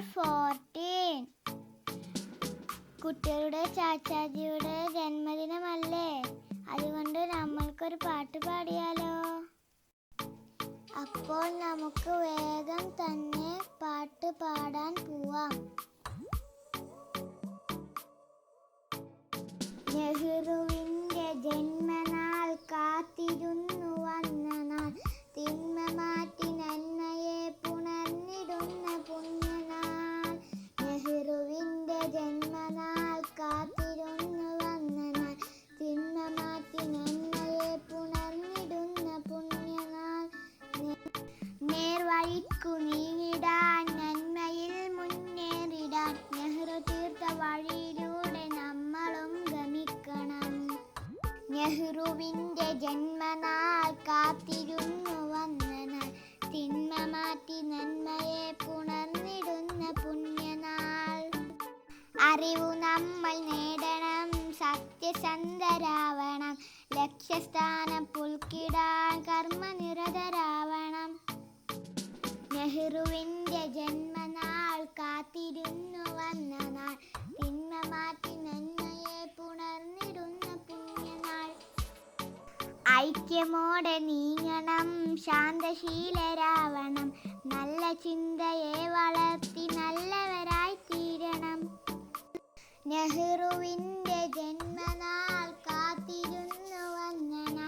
Fourteen കുട്ടികളുടെ ചാച്ചാജിയുടെ ജന്മദിനമല്ലേ? അതുകൊണ്ട് നമ്മൾക്കൊരു പാട്ട് പാടിയാലോ? അപ്പോൾ നമുക്ക് വേഗം തന്നെ പാട്ട് പാടാൻ പോവാം. നെഹ്റുവിന്റെ ജന്മനാൾ ജന്മനാൾ കാത്തിരുന്നു വന്ന നാൾ തിന്മ മാറ്റി നന്മയെ പുണർന്നിടുന്ന പുണ്യനാൾ. നേർവഴിക്കു നീങ്ങിടാൻ നന്മയിൽ മുന്നേറിടാൻ. നെഹ്റു തീർത്ത വഴിയിലൂടെ നമ്മളും ഗമിക്കണം. നെഹ്റുവിന്റെ ജന്മനാൾ കാത്തിരുന്നു അറിവു നമ്മൾ നേടണം. സത്യസന്ധരാവണം. ലക്ഷ്യസ്ഥാനം പുൽക്കിടാൻ കർമ്മനിരതരാവണം. നെഹ്റുവിന്റെ ജന്മനാൾ കാത്തിരുന്നു വന്ന നാൾ. തിന്മ മാറ്റി നന്മയെ പുണർന്നിടുന്ന പുണ്യനാൾ ഐക്യമോടെ നീങ്ങണം. ശാന്തശീലരാവണം. നല്ല ചിന്തയെ വളർത്തി നല്ലവരായി തീരണം നെഹ്റുവിന്റെ ജന്മനാൾ കാത്തിരുന്നു വന്ന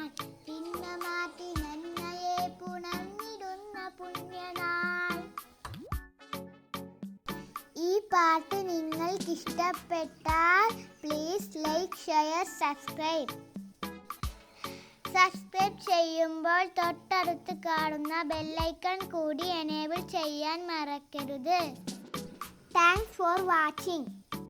തിന്മ മാറ്റി നന്മയെ പുണർന്നിടുന്ന പുണ്യനാൾ. ഈ പാട്ട് നിങ്ങൾക്ക് ഇഷ്ടപ്പെട്ടാൽ please like share subscribe subscribe ചെയ്യുമ്പോൾ തൊട്ടടുത്ത് കാണുന്ന ബെല്ലൈക്കൺ കൂടി എനേബിൾ ചെയ്യാൻ മറക്കരുത്. Thanks for watching